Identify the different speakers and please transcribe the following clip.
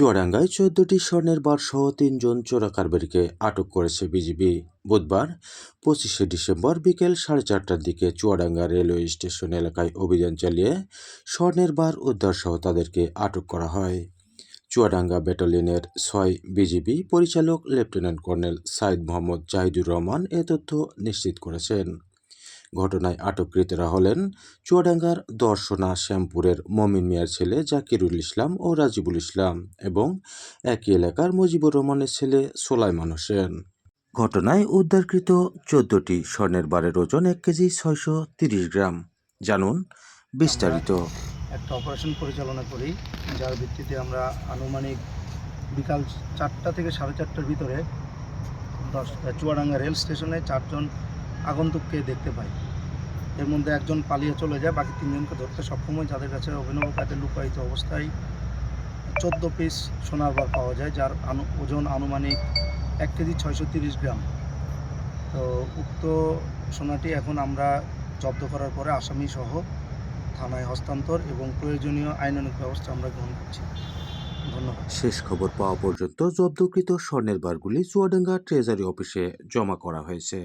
Speaker 1: চুয়াডাঙ্গায় চোদ্দটি স্বর্ণের বার সহ তিনজন চোরাকারবারিকে আটক করেছে বিজিবি। বুধবার, পঁচিশে ডিসেম্বর বিকেল সাড়ে চারটার দিকে চুয়াডাঙ্গা রেলওয়ে স্টেশন এলাকায় অভিযান চালিয়ে স্বর্ণের বার উদ্ধার সহ তাদেরকে আটক করা হয়। চুয়াডাঙ্গা ব্যাটালিয়নের ছয় বিজিবি পরিচালক লেফটেন্যান্ট কর্নেল সাইদ মোহাম্মদ জাহিদুর রহমান এ তথ্য নিশ্চিত করেছেন। ঘটনায় আটককৃতরা হলেন চুয়াডাঙ্গার দর্শনা শ্যামপুরের মমিন মিয়ার ছেলে জাকিরুল ইসলাম ও রাজিবুল ইসলাম এবং একই এলাকার মুজিবুর রহমানের ছেলে সোলাইমান হোসেন। ঘটনায় উদ্ধারকৃত চোদ্দটি স্বর্ণের বারের ওজন এক কেজি ছয়শো তিরিশ গ্রাম। জানুন বিস্তারিত।
Speaker 2: একটা অপারেশন পরিচালনা করি, যার ভিত্তিতে আমরা আনুমানিক বিকাল চারটা থেকে সাড়ে চারটার ভিতরে দশ, চুয়াডাঙ্গা রেল স্টেশনে চারজন আগন্তুককে দেখতে পাই। এর মধ্যে একজন পালিয়ে চলে যায়, বাকি তিনজনকে ধরতে সক্ষম হয়। যাদের কাছে অভিনব কাটে লুকায়িত অবস্থায় চোদ্দ পিস সোনার বার পাওয়া যায়, যার ওজন আনুমানিক এক কেজি ছয়শো তিরিশ গ্রাম। তো উক্ত সোনাটি এখন আমরা জব্দ করার পরে আসামি সহ থানায় হস্তান্তর এবং প্রয়োজনীয় আইনানুগ ব্যবস্থা আমরা গ্রহণ করছি। ধন্যবাদ।
Speaker 1: শেষ খবর পাওয়া পর্যন্ত জব্দকৃত স্বর্ণের বারগুলি চুয়াডাঙ্গা ট্রেজারি অফিসে জমা করা হয়েছে।